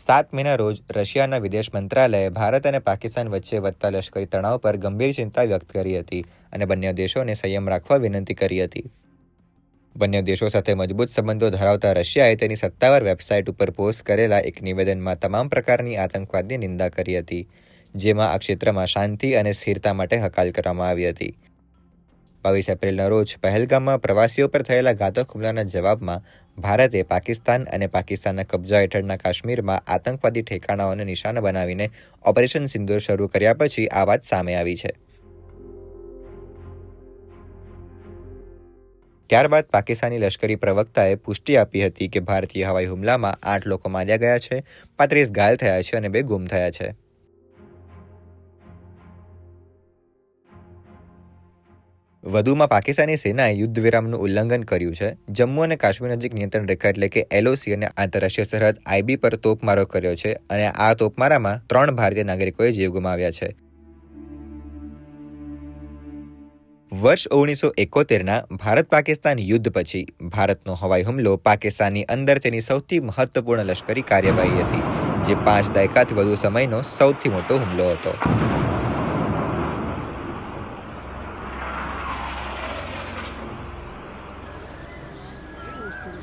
સાત મેના રોજ રશિયાના વિદેશ મંત્રાલયે ભારત અને પાકિસ્તાન વચ્ચે વધતા લશ્કરી તણાવ પર ગંભીર ચિંતા વ્યક્ત કરી હતી અને બંને દેશોને સંયમ રાખવા વિનંતી કરી હતી. બંને દેશો સાથે મજબૂત સંબંધો ધરાવતા રશિયાએ તેની સત્તાવાર વેબસાઇટ ઉપર પોસ્ટ કરેલા એક નિવેદનમાં તમામ પ્રકારની આતંકવાદની નિંદા કરી હતી, જેમાં આ ક્ષેત્રમાં શાંતિ અને સ્થિરતા માટે હકાલ કરવામાં આવી હતી. બાવીસ એપ્રિલના રોજ પહેલગામમાં પ્રવાસીઓ પર થયેલા ઘાતક હુમલાના જવાબમાં ભારતે પાકિસ્તાન અને પાકિસ્તાનના કબજા હેઠળના કાશ્મીરમાં આતંકવાદી ઠેકાણાઓને નિશાન બનાવીને ઓપરેશન સિંદૂર શરૂ કર્યા પછી આ વાત સામે આવી છે. ત્યારબાદ પાકિસ્તાની લશ્કરી પ્રવક્તાએ પુષ્ટિ આપી હતી કે ભારતીય હવાઈ હુમલામાં આઠ લોકો માર્યા ગયા છે, પાંત્રીસ ઘાયલ થયા છે અને બે ગુમ થયા છે. વધુમાં પાકિસ્તાની સેનાએ યુદ્ધ વિરામનું ઉલ્લંઘન કર્યું છે. જમ્મુ અને કાશ્મીર નજીક નિયંત્રણ રેખા એટલે કે એલઓસી અને આંતરરાષ્ટ્રીય સરહદ આઈબી પર તોપમારો કર્યો છે અને આ તોપમારામાં ત્રણ ભારતીય નાગરિકોએ જીવ ગુમાવ્યા છે. વર્ષ ઓગણીસો એકોતેરના ભારત પાકિસ્તાન યુદ્ધ પછી ભારતનો હવાઈ હુમલો પાકિસ્તાનની અંદર તેની સૌથી મહત્વપૂર્ણ લશ્કરી કાર્યવાહી હતી, જે પાંચ દાયકાથી વધુ સમયનો સૌથી મોટો હુમલો હતો. І